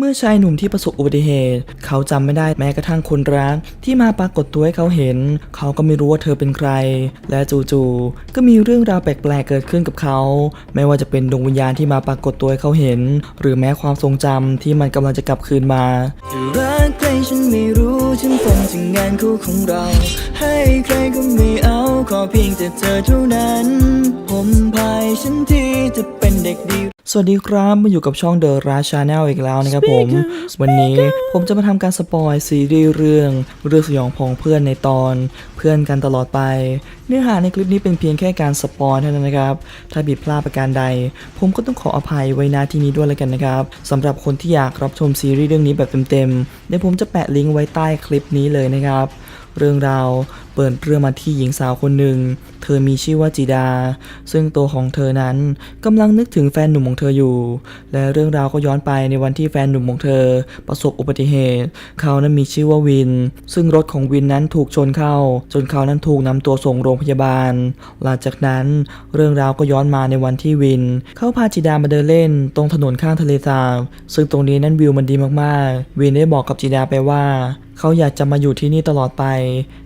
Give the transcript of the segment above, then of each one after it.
เมื่อชายหนุ่มที่ประสบอุบัติเหตุ เขาจำไม่ได้แม้กระทั่งคนรักที่มาปรากฏตัวให้เขาเห็น เขาก็ไม่รู้ว่าเธอเป็นใคร และจู่ๆก็มีเรื่องราวแปลกๆเกิดขึ้นกับเขา ไม่ว่าจะเป็นดวงวิญญาณที่มาปรากฏตัวให้เขาเห็น หรือแม้ความทรงจำที่มันกำลังจะกลับคืนมาจะรักใครฉันไม่รู้ฉันคงจะงานคู่ของเรา ให้ใครก็ไม่เอาขอเพียงแต่เธอเท่านั้น ผมพายฉันที่จะเป็นเด็กดี สวัสดีครับมาอยู่กับช่อง The r a Channel อีกแล้วนะครับผม วันนี้ผมจะมาทำการสปอยซีรีส์เรื่องเรื่องสยองพองเพื่อนในตอน เพื่อนกันตลอดไป เนื้อหาในคลิปนี้เป็นเพียงแค่การสปอยเท่านั้นนะครับ ถ้าผิดพลาดประการใด ผมก็ต้องขออภัยไว้ณที่นี้ด้วยแล้วกันนะครับสำหรับคนที่อยากรับชมซีรีส์เรื่องนี้แบบเต็มๆเดี๋ยวผมจะแปะลิงก์ไว้ใต้คลิปนี้เลยนะครับ เรื่องราวเปิดเรื่องมาที่หญิงสาวคนหนึ่ง เธอมีชื่อว่าจีดา ซึ่งตัวของเธอนั้นกำลังนึกถึงแฟนหนุ่มของเธออยู่ และเรื่องราวก็ย้อนไปในวันที่แฟนหนุ่มของเธอ ประสบอุบัติเหตุ เขานั้นมีชื่อว่าวิน ซึ่งรถของวินนั้นถูกชนเข้า จนเขานั้นถูกนำตัวส่งโรงพยาบาล หลังจากนั้นเรื่องราวก็ย้อนมาในวันที่วิน เขาพาจีดามาเดินเล่น ตรงถนนข้างทะเลสาบซึ่งตรงนี้นั้นวิวมันดีมากๆ วินได้บอกกับจีดาไปว่า เขาอยากจะมาอยู่ที่นี่ตลอดไป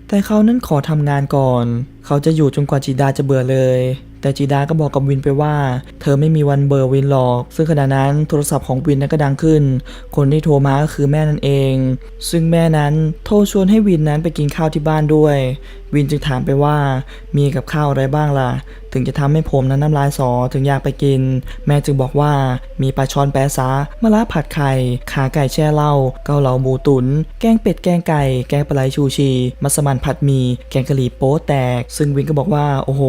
แต่เขานั้นขอทำงานก่อน เขาจะอยู่จนกว่าจีดาจะเบื่อเลย แต่จีดาก็บอกกับวินไปว่า เธอไม่มีวันเบอร์วินหรอก ซึ่งขณะนั้นโทรศัพท์ของวินนั้นก็ดังขึ้น คนที่โทรมาก็คือแม่นั่นเอง ซึ่งแม่นั้นโทรชวนให้วินนั้นไปกินข้าวที่บ้านด้วย วินจึงถามไปว่ามีกับข้าวอะไรบ้างล่ะ ถึงจะทำให้ผมนั้นน้ำลายสอถึงอยากไปกิน แม่จึงบอกว่ามีปลาช่อนแปซะมะระผัดไข่ ขาไก่แช่เหล้าเกาเหลาหมูตุนแกงเป็ดแกงไก่ แกงปลาไหลชูชี มัสมั่นผัดหมีแกงกะหรี่โป๊แตก ซึ่งวินก็บอกว่าโอ้โห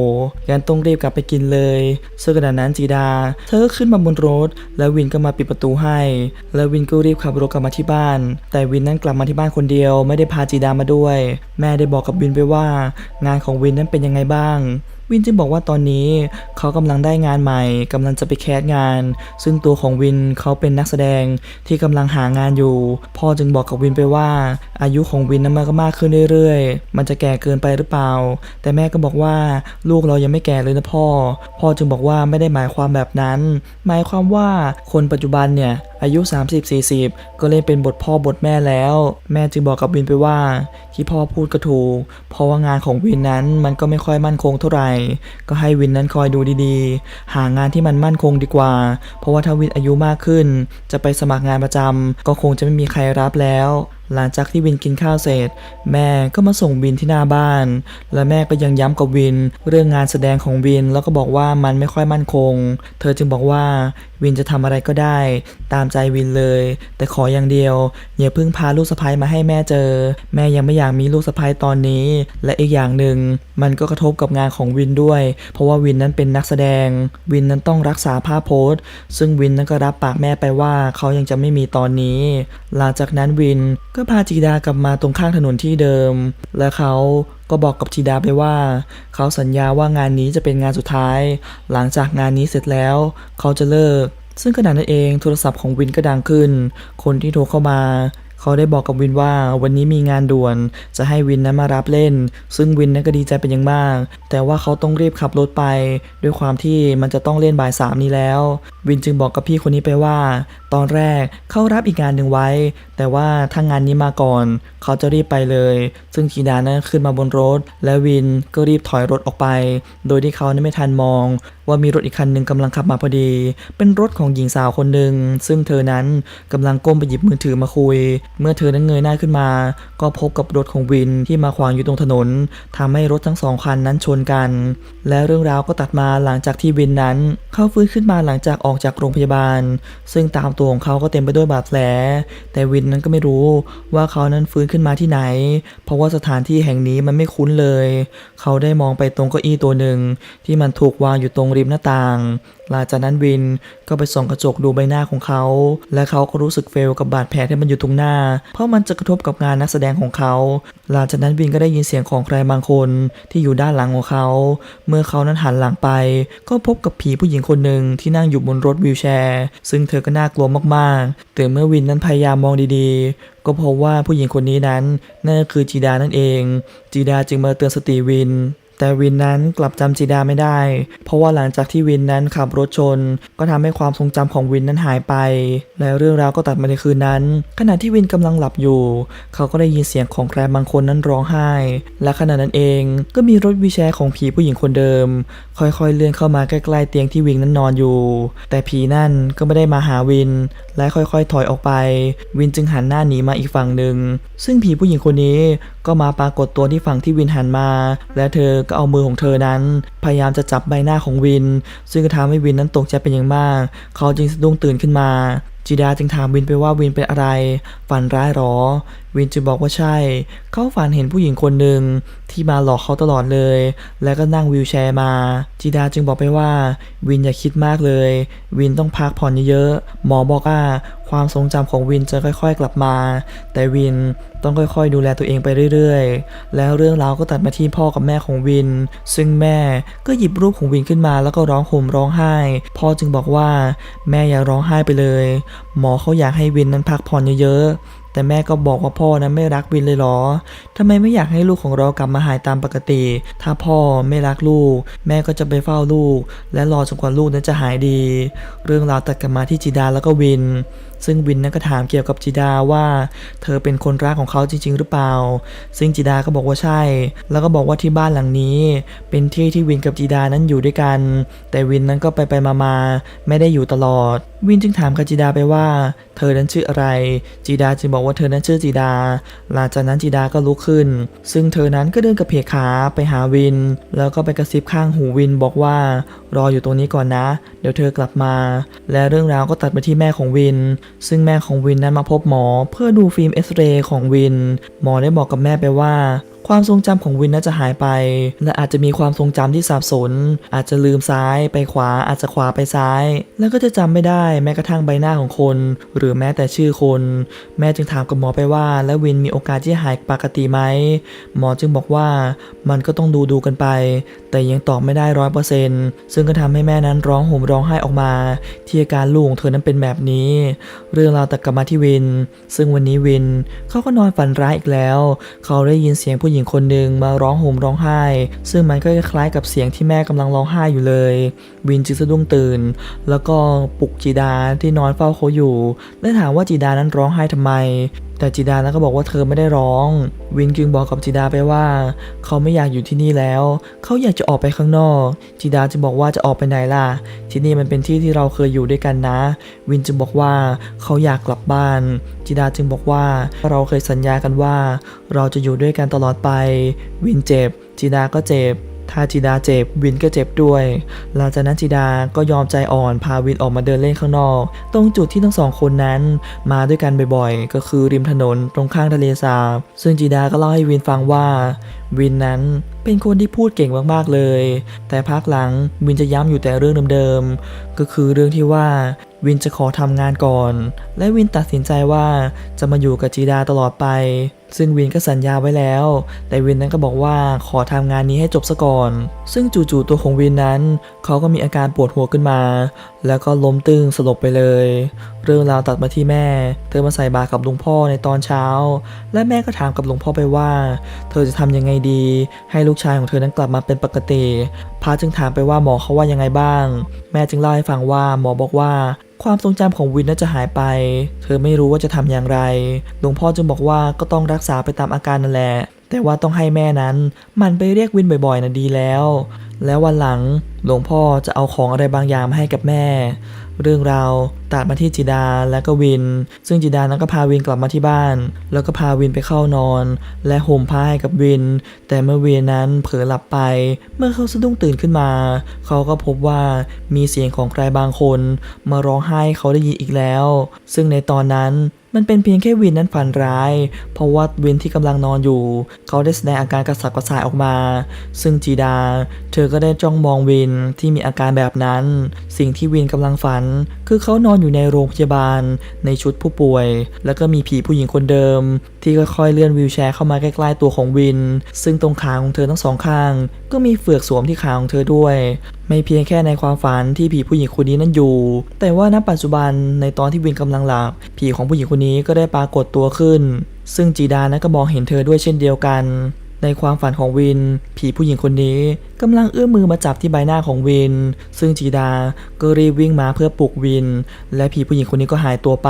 งั้นต้องรีบกลับไปกินเลยซึ่งขณะนั้นจีดา เธอก็ขึ้นมาบนรถ แล้ววินก็มาปิดประตูให้ แล้ววินก็รีบขับรถกลับมาที่บ้าน แต่วินนั้นกลับมาที่บ้านคนเดียว ไม่ได้พาจีดามาด้วย แม่ได้บอกกับวินไปว่า งานของวินนั้นเป็นยังไงบ้างวินจึงบอกว่าตอนนี้เขากำลังได้งานใหม่กำลังจะไปแคสงาน ซึ่งตัวของวินเขาเป็นนักแสดงที่กำลังหางานอยู่ พ่อจึงบอกกับวินไปว่า อายุของวินนั้นมันก็มากขึ้นเรื่อยๆ มันจะแก่เกินไปหรือเปล่า แต่แม่ก็บอกว่าลูกเรายังไม่แก่เลยนะพ่อ พ่อจึงบอกว่าไม่ได้หมายความแบบนั้น หมายความว่าคนปัจจุบันเนี่ยอายุ 30-40 ก็เล่นเป็นบทพ่อบทแม่แล้ว แม่จึงบอกกับวินไปว่า ที่พ่อพูดก็ถูก เพราะว่างานของวินนั้นมันก็ไม่ค่อยมั่นคงเท่าไหร่ก็ให้วินนั้นคอยดูดีๆ หางานที่มันมั่นคงดีกว่า เพราะว่าถ้าวินอายุมากขึ้น จะไปสมัครงานประจำก็คงจะไม่มีใครรับแล้วหลังจากที่วินกินข้าวเสร็จ แม่ก็มาส่งวินที่หน้าบ้าน และแม่ก็ยังย้ำกับวิน เรื่องงานแสดงของวินแล้วก็บอกว่ามันไม่ค่อยมั่นคง เธอจึงบอกว่าวินจะทำอะไรก็ได้ ตามใจวินเลย แต่ขออย่างเดียวอย่าเพิ่งพาลูกสะใภ้มาให้แม่เจอ แม่ยังไม่อยากมีลูกสะใภ้ตอนนี้ และอีกอย่างหนึ่งมันก็กระทบกับงานของวินด้วย เพราะว่าวินนั้นเป็นนักแสดง วินนั้นต้องรักษาภาพโพสต์ซึ่งวินนั้นก็รับปากแม่ไปว่าเขายังจะไม่มีตอนนี้ หลังจากนั้นวินก็พาจีดากลับมาตรงข้างถนนที่เดิม และเขาก็บอกกับจีดาไปว่า เขาสัญญาว่างานนี้จะเป็นงานสุดท้าย หลังจากงานนี้เสร็จแล้ว เขาจะเลิก ซึ่งขณะนั้นเองโทรศัพท์ของวินก็ดังขึ้น คนที่โทรเข้ามา เขาได้บอกกับวินว่าวันนี้มีงานด่วน จะให้วินนั้นมารับเล่น ซึ่งวินนั้นก็ดีใจเป็นอย่างมาก แต่ว่าเขาต้องรีบขับรถไป ด้วยความที่มันจะต้องเล่นบ่ายสามนี้แล้ว วินจึงบอกกับพี่คนนี้ไปว่า ตอนแรกเขารับอีกงานหนึ่งไว้ แต่ว่าถ้างานนี้มาก่อน เขาจะรีบไปเลย ซึ่งจีดานั้นขึ้นมาบนรถ และวินก็รีบถอยรถออกไป โดยที่เขานั้นไม่ทันมอง ว่ามีรถอีกคันหนึ่งกำลังขับมาพอดี เป็นรถของหญิงสาวคนหนึ่งซึ่งเธอนั้นกำลังก้มไปหยิบมือถือมาคุย เมื่อเธอนั้นเงยหน้าขึ้นมา ก็พบกับรถของวินที่มาขวางอยู่ตรงถนนทำให้รถทั้งสองคันนั้นชนกัน และเรื่องราวก็ตัดมาหลังจากที่วินนั้น เขาฟื้นขึ้นมาหลังจากออกจากโรงพยาบาล ซึ่งตามตัวของเขาก็เต็มไปด้วยบาดแผล แต่วินนั้นก็ไม่รู้ว่าเขานั้นฟื้นขึ้นมาที่ไหน เพราะว่าสถานที่แห่งนี้มันไม่คุ้นเลย เขาได้มองไปตรงเก้าอี้ตัวหนึ่ง ที่มันถูกวางอยู่ตรงริมหน้าต่าง หลังจากนั้นวินก็ไปส่องกระจกดูใบหน้าของเขา และเขาก็รู้สึกเฟลกับบาดแผลที่มันอยู่ตรงหน้า เพราะมันจะกระทบกับงานนักแสดงของเขา หลังจากนั้นวินก็ได้ยินเสียงของใครบางคนที่อยู่ด้านหลังของเขา เมื่อเขานั้นหันหลังไป ก็พบกับผีผู้หญิงคนหนึ่งที่นั่งอยู่บนรถวีลแชร์ ซึ่งเธอก็น่ากลัวมากๆ แต่เมื่อวินนั้นพยายามมองดีๆ ก็พบว่าผู้หญิงคนนี้นั้นนั่นคือจีดานั่นเอง จีดาจึงมาเตือนสติวิน แต่วินนั้นกลับจำจีดาไม่ได้ เพราะว่าหลังจากที่วินนั้นขับรถชน ก็ทำให้ความทรงจำของวินนั้นหายไป และเรื่องราวก็ตัดมาในคืนนั้น ขณะที่วินกำลังหลับอยู่ เขาก็ได้ยินเสียงของใครบางคนนั้นร้องไห้ และขณะนั้นเองก็มีรถวีแชร์ของผีผู้หญิงคนเดิม ค่อยๆเลื่อนเข้ามาใกล้ๆเตียงที่วินนั้นนอนอยู่ แต่ผีนั่นก็ไม่ได้มาหาวิน และค่อยๆถอยออกไป วินจึงหันหน้าหนีมาอีกฝั่งหนึ่งซึ่งผีผู้หญิงคนนี้ ก็มาปรากฏตัวที่ฝั่งที่วินหันมา และเธอก็เอามือของเธอนั้น พยายามจะจับใบหน้าของวิน ซึ่งก็ทำให้วินนั้นตกใจเป็นอย่างมาก เขาจึงสะดุ้งตื่นขึ้นมาจีดาจึงถามวินไปว่าวินเป็นอะไร ฝันร้ายหรอ วินจึงบอกว่าใช่ เขาฝันเห็นผู้หญิงคนหนึ่งที่มาหลอกเขาตลอดเลย แล้วก็นั่งวีลแชร์มาจีดาจึงบอกไปว่า วินอย่าคิดมากเลย วินต้องพักผ่อนเยอะๆ หมอบอกว่าความทรงจำของวินจะค่อยๆกลับมา แต่วินต้องค่อยๆ ดูแลตัวเองไปเรื่อยๆ แล้วเรื่องราวก็ตัดมาที่พ่อกับแม่ของวิน ซึ่งแม่ก็หยิบรูปของวินขึ้นมาแล้วก็ร้องห่มร้องไห้ พ่อจึงบอกว่าแม่อย่าร้องไห้ไปเลย หมอเขาอยากให้วินนั้นพักผ่อนเยอะๆ แต่แม่ก็บอกว่าพ่อนั้นไม่รักวินเลยเหรอทำไมไม่อยากให้ลูกของเรากลับมาหายตามปกติ ถ้าพ่อไม่รักลูก แม่ก็จะไปเฝ้าลูก และรอจนกว่าลูกนั้นจะหายดี เรื่องราวตัดกลับมาที่จีดาแล้วก็วิน ซึ่งวินนั้นก็ถามเกี่ยวกับจีดาว่า เธอเป็นคนรักของเขาจริง ๆ หรือเปล่า ซึ่งจีดาก็บอกว่าใช่ แล้วก็บอกว่าที่บ้านหลังนี้ เป็นที่ที่วินกับจีดานั้นอยู่ด้วยกัน แต่วินนั้นก็ไปไปมามาไม่ได้อยู่ตลอด วินจึงถามกับจีดาไปว่า เธอนั้นชื่ออะไรจีดาจึงบอกว่าเธอนั้นชื่อจีดา หลังจากนั้นจีดาก็ลุกขึ้น ซึ่งเธอนั้นก็เดินกับเพกขาไปหาวิน แล้วก็ไปกระซิบข้างหูวินบอกว่ารออยู่ตรงนี้ก่อนนะ เดี๋ยวเธอกลับมา และเรื่องราวก็ตัดไปที่แม่ของวินซึ่งแม่ของวินนั้นมาพบหมอเพื่อดูฟิล์มเอ็กซเรย์ของวิน หมอได้บอกกับแม่ไปว่า ความทรงจำของวินน่าจะหายไป และอาจจะมีความทรงจำที่สับสน อาจจะลืมซ้ายไปขวาอาจจะขวาไปซ้าย แล้วก็จะจำไม่ได้แม้กระทั่งใบหน้าของคน หรือแม้แต่ชื่อคน แม่จึงถามกับหมอไปว่า แล้ววินมีโอกาสที่หายปกติไหมหมอจึงบอกว่ามันก็ต้องดูดูกันไป แต่ยังตอบไม่ได้ร้อยเปอร์เซนต์ซึ่งก็ทำให้แม่นั้นร้องห่มร้องไห้ออกมา ที่อาการลูกของเธอนั้นเป็นแบบนี้ เรื่องราวตัดกลับมาที่วิน ซึ่งวันนี้วินเขาก็นอนฝันร้ายอีกแล้ว เขาได้ยินเสียงผู้หญิงคนหนึ่งมาร้องห่มร้องไห้ ซึ่งมันก็คล้ายกับเสียงที่แม่กำลังร้องไห้อยู่เลย วินจึงสะดุ้งตื่น แล้วก็ปลุกจีดาที่นอนเฝ้าเขาอยู่ และถามว่าจีดานั้นร้องไห้ทำไม แต่จีดานั้นก็บอกว่าเธอไม่ได้ร้อง วินจึงบอกกับจีดาไปว่า เขาไม่อยากอยู่ที่นี่แล้ว เขาอยากจะออกไปข้างนอกจีดาจึงบอกว่าจะออกไปไหนล่ะ ที่นี่มันเป็นที่ที่เราเคยอยู่ด้วยกันนะ วินจึงบอกว่าเขาอยากกลับบ้านจีดาจึงบอกว่าเราเคยสัญญากันว่า เราจะอยู่ด้วยกันตลอดไป วินเจ็บจีดาก็เจ็บ ถ้าจีดาเจ็บวินก็เจ็บด้วย หลังจากนั้นจีดาก็ยอมใจอ่อนพาวินออกมาเดินเล่นข้างนอก ตรงจุดที่ทั้งสองคนนั้น มาด้วยกันบ่อยๆ ก็คือริมถนนตรงข้างทะเลสาบซึ่งจีดาก็เล่าให้วินฟังว่า วินนั้น เป็นคนที่พูดเก่งมากๆเลย แต่พักหลังวินจะย้ำอยู่แต่เรื่องเดิมๆ ก็คือเรื่องที่ว่าวินจะขอทำงานก่อน และวินตัดสินใจว่าจะมาอยู่กับจีดาตลอดไป ซึ่งวินก็สัญญาไว้แล้ว แต่วินนั้นก็บอกว่าขอทำงานนี้ให้จบซะก่อน ซึ่งจู่ๆตัวของวินนั้น เขาก็มีอาการปวดหัวขึ้นมา แล้วก็ล้มตึงสลบไปเลย เรื่องราวตัดมาที่แม่ เธอมาใส่บาตรกับหลวงพ่อในตอนเช้า และแม่ก็ถามกับหลวงพ่อไปว่า เธอจะทำยังไงดี ให้ลูกชายของเธอนั้นกลับมาเป็นปกติพระจึงถามไปว่าหมอเขาว่ายังไงบ้าง แม่จึงเล่าให้ฟังว่าหมอบอกว่าความทรงจำของวินน่าจะหายไป เธอไม่รู้ว่าจะทำอย่างไร หลวงพ่อจึงบอกว่าก็ต้องรักษาไปตามอาการนั่นแหละ แต่ว่าต้องให้แม่นั้น มันไปเรียกวินบ่อยๆนะดีแล้ว แล้ววันหลังหลวงพ่อจะเอาของอะไรบางอย่างมาให้กับแม่ เรื่องราว ตัดมาที่จิดาและก็วิน ซึ่งจิดานั้นก็พาวินกลับมาที่บ้าน แล้วก็พาวินไปเข้านอน และห่มผ้าให้กับวิน แต่เมื่อวินนั้นเผลอหลับไป เมื่อเขาสะดุ้งตื่นขึ้นมา เขาก็พบว่ามีเสียงของใครบางคน มาร้องไห้ให้เขาได้ยินอีกแล้ว ซึ่งในตอนนั้นมันเป็นเพียงแค่วินนั้นฝันร้าย เพราะว่าวินที่กำลังนอนอยู่ เขาได้แสดงอาการกระสับกระส่ายออกมา ซึ่งจีดา เธอก็ได้จ้องมองวินที่มีอาการแบบนั้น สิ่งที่วินกำลังฝัน คือเขานอนอยู่ในโรงพยาบาล ในชุดผู้ป่วย แล้วก็มีผีผู้หญิงคนเดิม ที่ค่อยๆเลื่อนวีลแชร์เข้ามาใกล้ๆตัวของวิน ซึ่งตรงขาของเธอทั้งสองข้าง ก็มีเฟือกสวมที่ขาของเธอด้วย ไม่เพียงแค่ในความฝันที่ผีผู้หญิงคนนี้นั้นอยู่ แต่ว่าณปัจจุบันในตอนที่วินกำลังหลับผีของผู้หญิงคนนี้ก็ได้ปรากฏตัวขึ้น ซึ่งจีดานั้นก็มองเห็นเธอด้วยเช่นเดียวกัน ในความฝันของวิน ผีผู้หญิงคนนี้ กำลังเอื้อมมือมาจับที่ใบหน้าของวิน ซึ่งจีดาก็รีบวิ่งมาเพื่อปลุกวิน และผีผู้หญิงคนนี้ก็หายตัวไป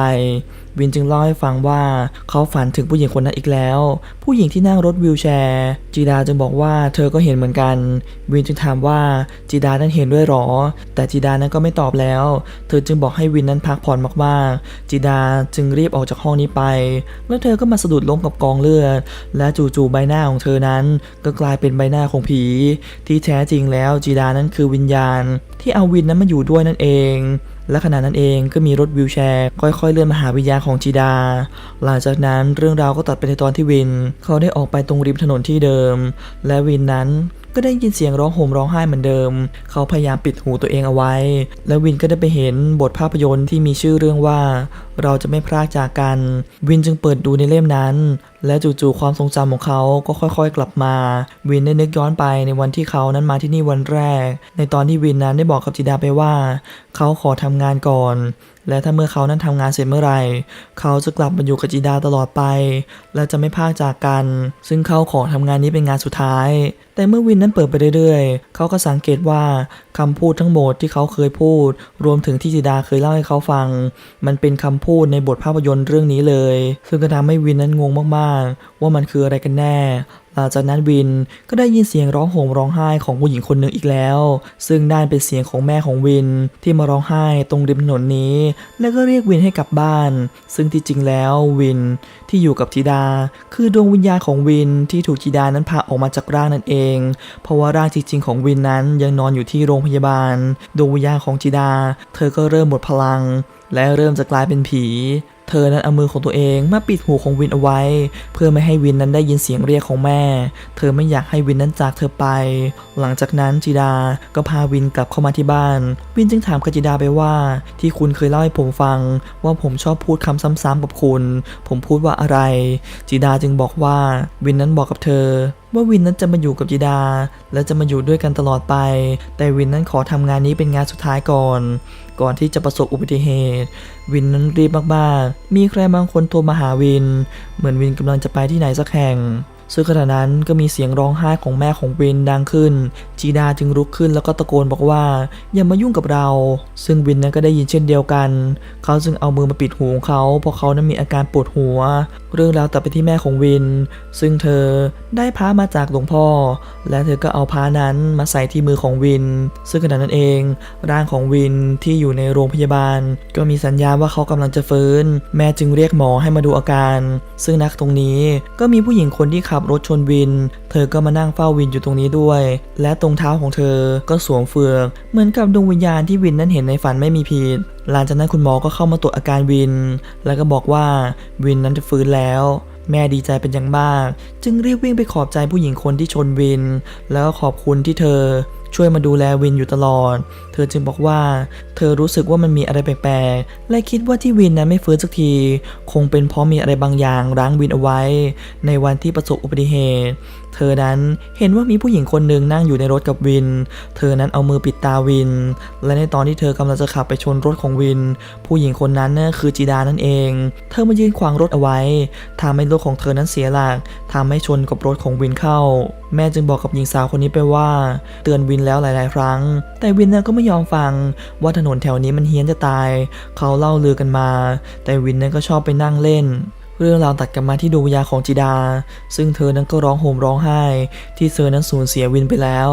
วินจึงเล่าให้ฟังว่าเขาฝันถึงผู้หญิงคนนั้นอีกแล้ว ผู้หญิงที่นั่งรถวีลแชร์ จีดาจึงบอกว่าเธอก็เห็นเหมือนกัน วินจึงถามว่าจีดานั้นเห็นด้วยหรอ แต่จีดานั้นก็ไม่ตอบแล้ว เธอจึงบอกให้วินนั้นพักผ่อนมากๆ จีดาจึงรีบออกจากห้องนี้ไป แล้วเธอก็มาสะดุดล้มกับกองเลือด และจู่ๆใบหน้าของเธอนั้น ก็กลายเป็นใบหน้าของผีที่แท้จริงแล้วจีดานั้นคือวิญญาณ ที่เอาวินนั้นมาอยู่ด้วยนั่นเอง และขณะนั้นเองก็มีรถวิวแชร์ ค่อยๆเลื่อนมาหาวิญญาณของจีดา หลังจากนั้นเรื่องราวก็ตัดไปในตอนที่วิน เขาได้ออกไปตรงริมถนนที่เดิม และวินนั้น ก็ได้ยินเสียงร้องห่มร้องไห้เหมือนเดิม เขาพยายามปิดหูตัวเองเอาไว้ และวินก็ได้ไปเห็นบทภาพยนตร์ที่มีชื่อเรื่องว่า เราจะไม่พรากจากกัน วินจึงเปิดดูในเล่มนั้น และจู่ๆความทรงจำของเขาก็ค่อยๆกลับมา วินได้นึกย้อนไปในวันที่เขานั้นมาที่นี่วันแรก ในตอนที่วินนั้นได้บอกกับจิดาไปว่า เขาขอทำงานก่อน และถ้าเมื่อเขานั้นทำงานเสร็จเมื่อไหร่ เขาจะกลับมาอยู่กับจิดาตลอดไป และจะไม่พากจากกัน ซึ่งเขาขอทำงานนี้เป็นงานสุดท้าย แต่เมื่อวินนั้นเปิดไปเรื่อยๆ เขาก็สังเกตว่าคำพูดทั้งหมดที่เขาเคยพูด รวมถึงที่จิดาเคยเล่าให้เขาฟัง มันเป็นคำพูดในบทภาพยนตร์เรื่องนี้เลย ซึ่งก็ทำให้วินนั้นงงมากๆ ว่ามันคืออะไรกันแน่ หลังจากนั้นวินก็ได้ยินเสียงร้องโห่มร้องไห้ของผู้หญิงคนหนึ่งอีกแล้ว ซึ่งได้เป็นเสียงของแม่ของวินที่มาร้องไห้ตรงริมถนนนี้ แล้วก็เรียกวินให้กลับบ้าน ซึ่งที่จริงแล้ววินที่อยู่กับจีดา คือดวงวิญญาณของวินที่ถูกจีดานั้นพาออกมาจากร่างนั่นเอง เพราะว่าร่างจริงๆของวินนั้นยังนอนอยู่ที่โรงพยาบาล ดวงวิญญาณของจีดา เธอก็เริ่มหมดพลังและเริ่มจะกลายเป็นผี เธอนั้นเอามือของตัวเองมาปิดหูของวินเอาไว้ เพื่อไม่ให้วินนั้นได้ยินเสียงเรียกของแม่ เธอไม่อยากให้วินนั้นจากเธอไป หลังจากนั้นจีดาก็พาวินกลับเข้ามาที่บ้าน วินจึงถามกับจีดาไปว่า ที่คุณเคยเล่าให้ผมฟัง ว่าผมชอบพูดคำซ้ำๆกับคุณ ผมพูดว่าอะไร จีดาจึงบอกว่าวินนั้นบอกกับเธอว่าวินนั้นจะมาอยู่กับจีดา และจะมาอยู่ด้วยกันตลอดไป แต่วินนั้นขอทำงานนี้เป็นงานสุดท้ายก่อน ก่อนที่จะประสบอุบัติเหตุ วินนั้นรีบมากๆ มีใครบางคนโทรมาหาวิน เหมือนวินกำลังจะไปที่ไหนสักแห่ง ซึ่งขณะนั้นก็มีเสียงร้องไห้ของแม่ของวินดังขึ้น จีดาจึงลุกขึ้นแล้วก็ตะโกนบอกว่า อย่ามายุ่งกับเรา ซึ่งวินนั้นก็ได้ยินเช่นเดียวกัน เขาจึงเอามือมาปิดหูของเขาเพราะเขานั้นมีอาการปวดหัว เรื่องราวตัดไปที่แม่ของวิน ซึ่งเธอได้พามาจากหลวงพ่อ และเธอก็เอาพานั้นมาใส่ที่มือของวิน ซึ่งขณะนั้นเอง ร่างของวินที่อยู่ในโรงพยาบาล ก็มีสัญญาณว่าเขากำลังจะฟื้น แม่จึงเรียกหมอให้มาดูอาการ ซึ่งนักตรงนี้ก็มีผู้หญิงคนที่ขับรถชนวิน เธอก็มานั่งเฝ้าวินอยู่ตรงนี้ด้วย และตรงเท้าของเธอก็สวมเฟือกเหมือนกับดวงวิญญาณที่วินนั้นเห็นในฝันไม่มีผิดหลังจากนั้นคุณหมอก็เข้ามาตรวจอาการวิน แล้วก็บอกว่าวินนั้นจะฟื้นแล้วแม่ดีใจเป็นอย่างมาก จึงรีบวิ่งไปขอบใจผู้หญิงคนที่ชนวิน แล้วขอบคุณที่เธอ ช่วยมาดูแลวินอยู่ตลอด เธอจึงบอกว่า เธอรู้สึกว่ามันมีอะไรแปลกๆ และคิดว่าที่วินนั้นไม่ฟื้นสักที คงเป็นเพราะมีอะไรบางอย่างร้างวินเอาไว้ ในวันที่ประสบอุบัติเหตุ เธอนั้นเห็นว่ามีผู้หญิงคนหนึ่งนั่งอยู่ในรถกับวิน เธอนั้นเอามือปิดตาวิน และในตอนที่เธอกำลังจะขับไปชนรถของวิน ผู้หญิงคนนั้นน่ะคือจีดานั่นเอง เธอมายืนขวางรถเอาไว้ทำให้รถของเธอนั้นเสียหลักทำให้ชนกับรถของวินเข้า แม่จึงบอกกับหญิงสาวคนนี้ไปว่า เตือนวินแล้วหลาย ๆ ครั้ง แต่วินน่ะก็ไม่ยอมฟัง ว่าถนนแถวนี้มันเฮี้ยนจะตาย เขาเล่าลือกันมา แต่วินนั้นก็ชอบไปนั่งเล่น เรื่องราวตัดกันมาที่ดวงวิญญาณของจีดา ซึ่งเธอนั้นก็ร้องโหมร้องไห้ ที่เธอนั้นสูญเสียวินไปแล้ว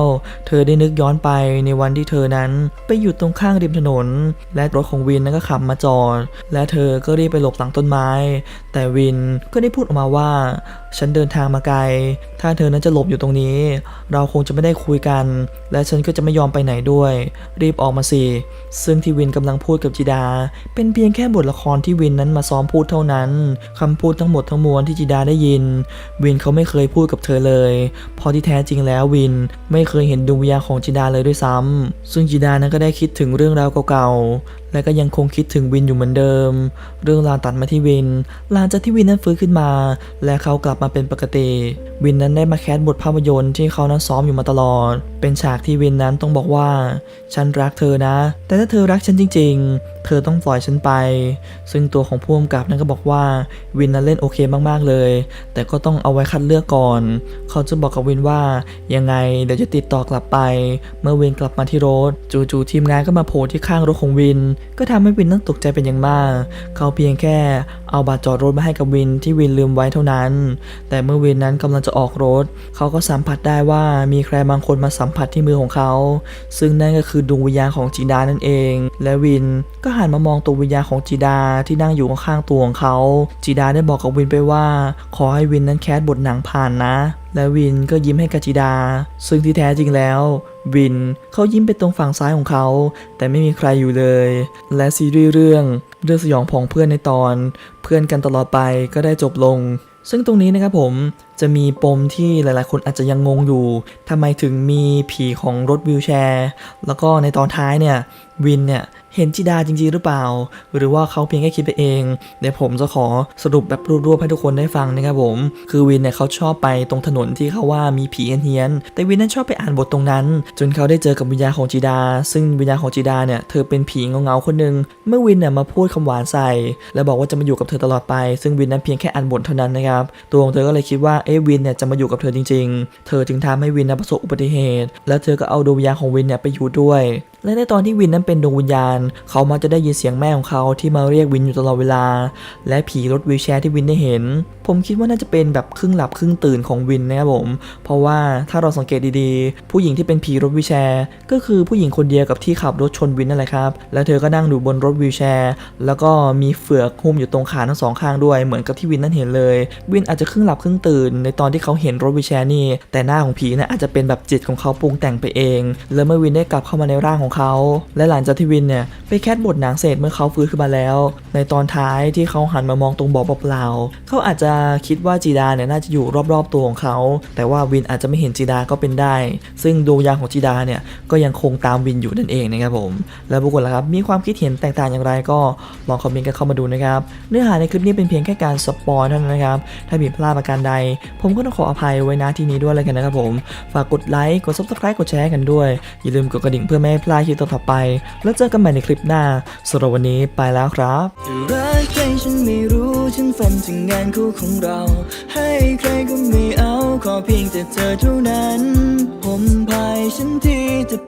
เธอได้นึกย้อนไปในวันที่เธอนั้นไปอยู่ตรงข้างริมถนน และรถของวินนั้นก็ขับมาจอด และเธอก็รีบไปหลบหลังต้นไม้ แต่วินก็ได้พูดออกมาว่า ฉันเดินทางมาไกล ถ้าเธอนั้นจะหลบอยู่ตรงนี้ เราคงจะไม่ได้คุยกัน และฉันก็จะไม่ยอมไปไหนด้วย รีบออกมาสิ ซึ่งที่วินกำลังพูดกับจิดา เป็นเพียงแค่บทละครที่วินนั้นมาซ้อมพูดเท่านั้นคำพูดทั้งหมดทั้งมวลที่จิดาได้ยิน วินเขาไม่เคยพูดกับเธอเลยเพราะที่แท้จริงแล้ววินไม่เคยเห็นดวงวิญญาณของจิดาเลยด้วยซ้ำซึ่งจิดานั้นก็ได้คิดถึงเรื่องราวเก่า และก็ยังคงคิดถึงวินอยู่เหมือนเดิม เรื่องราวตัดมาที่วิน หลังจากที่วินนั้นฟื้นขึ้นมา และเขากลับมาเป็นปกติ วินนั้นได้มาแคสบทภาพยนตร์ที่เขานั้นซ้อมอยู่มาตลอด เป็นฉากที่วินนั้นต้องบอกว่า ฉันรักเธอนะ แต่ถ้าเธอรักฉันจริง ๆ เธอต้องปล่อยฉันไป ซึ่งตัวของผู้กำกับนั้นก็บอกว่าวินนั้นเล่นโอเคมากๆเลย แต่ก็ต้องเอาไว้คัดเลือกก่อน เขาจะบอกกับวินว่ายังไงเดี๋ยวจะติดต่อกลับไป เมื่อวินกลับมาที่รถ จู่ๆทีมงานก็มาโผล่ที่ข้างรถของวินก็ทำให้วินนั้นตกใจเป็นอย่างมาก เขาเพียงแค่เอาบัตรจอดรถมาให้กับวินที่วินลืมไว้เท่านั้น แต่เมื่อวินนั้นกำลังจะออกรถ เขาก็สัมผัสได้ว่ามีใครบางคนมาสัมผัสที่มือของเขา ซึ่งนั่นก็คือดวงวิญญาณของจีดานั่นเอง และวินก็หันมามองตัววิญญาณของจีดาที่นั่งอยู่ข้างๆตัวของเขา จีดาได้บอกกับวินไปว่า ขอให้วินนั้นแคสบทหนังผ่านนะและวินก็ยิ้มให้กับจีดา ซึ่งที่แท้จริงแล้ว วินเขายิ้มไปตรงฝั่งซ้ายของเขา แต่ไม่มีใครอยู่เลย และซีรีส์เรื่องเรื่องสยองผองเพื่อนในตอน เพื่อนกันตลอดไปก็ได้จบลง ซึ่งตรงนี้นะครับผมจะมีปมที่หลายๆ คนอาจจะยังงงอยู่ทำไมถึงมีผีของรถวิวแชร์ แล้วก็ในตอนท้ายเนี่ยวินเนี่ย เห็นจิดาจริงๆหรือเปล่า หรือว่าเขาเพียงแค่คิดไปเอง เดี๋ยวผมจะขอสรุปแบบรวบๆให้ทุกคนได้ฟังนะครับผม คือวินเนี่ยเขาชอบไปตรงถนนที่เขาว่ามีผีเฮียนๆแต่วินนั้นชอบไปอ่านบทตรงนั้น จนเขาได้เจอกับวิญญาณของจิดา ซึ่งวิญญาณของจิดาเนี่ยเธอเป็นผีเงาๆคนหนึ่งเมื่อวินเนี่ยมาพูดคำหวานใส่ แล้วบอกว่าจะมาอยู่กับเธอตลอดไป ซึ่งวินนั้นเพียงแค่อ่านบทเท่านั้นนะครับ ตัวของเธอก็เลยคิดว่าเอ๊วินเนี่ยจะมาอยู่กับเธอจริง ๆ เธอจึงทำให้วินนะประสบอุบัติเหตุ แล้วเธอก็เอาดวงวิญญาณของวินเนี่ยไปอยู่ด้วย และในตอนที่วินนั้นเป็นดวงวิญญาณ เขามักจะได้ยินเสียงแม่ของเขาที่มาเรียกวินอยู่ตลอดเวลา และผีรถวีลแชร์ที่วินได้เห็น ผมคิดว่าน่าจะเป็นแบบครึ่งหลับครึ่งตื่นของวินนะครับผม เพราะว่าถ้าเราสังเกตดีๆ ผู้หญิงที่เป็นผีรถวีลแชร์ก็คือผู้หญิงคนเดียวกับที่ขับรถชนวินนั่นแหละครับ แล้วเธอก็นั่งอยู่บนรถวีลแชร์แล้วก็มีเฟือกหุ้มอยู่ตรงขาทั้งสองข้างด้วย เหมือนกับที่วินนั้นเห็นเลย วินอาจจะครึ่งหลับครึ่งตื่น ในตอนที่เขาเห็นรถวีลแชร์นี่ แต่หน้าของผีเนะอาจจะเป็นแบบจิตของเขาปรุงแต่งไปเอง แล้วเมื่อวินได้กลับเข้ามาในร่างของเขา และหลังจากที่วินเนี่ยไปแคสบทหนังเสร็จเมื่อเขาฟื้นขึ้นมาแล้ว ในตอนท้ายที่เขาหันมามองตรงบ่อเปล่าๆเขาอาจจะคิดว่าจีดาเนี่ยน่าจะอยู่รอบๆตัวของเขา แต่ว่าวินอาจจะไม่เห็นจีดาก็เป็นได้ ซึ่งดวงวิญญาณของจีดาเนี่ยก็ยังคงตามวินอยู่นั่นเองนะครับผม แล้วบุคคลละครับมีความคิดเห็นแตกต่างอย่างไรก็ลองคอมเมนต์กันเข้ามาดูนะครับเนื้อหาในคลิปนี้เป็นเพียงแค่การสปอยเท่านั้นนะครับถ้าผิดพลาดประการใด ผมก็ต้องขออภัยไว้ณที่นี้ด้วยเลยกันนะครับผมฝากกดไลค์กด subscribe กดแชร์กันด้วยอย่าลืมกดกระดิ่งเพื่อไม่ให้พลาดคลิปต่อไป แล้วเจอกันใหม่ในคลิปหน้าสำหรับวันนี้ไปแล้วครับรักใครฉันไม่รู้ฉันฝันถึงงานคู่ของเรา ให้ใครก็ไม่เอาขอเพียงแต่เธอเท่านั้น ผมพายฉันที่จะ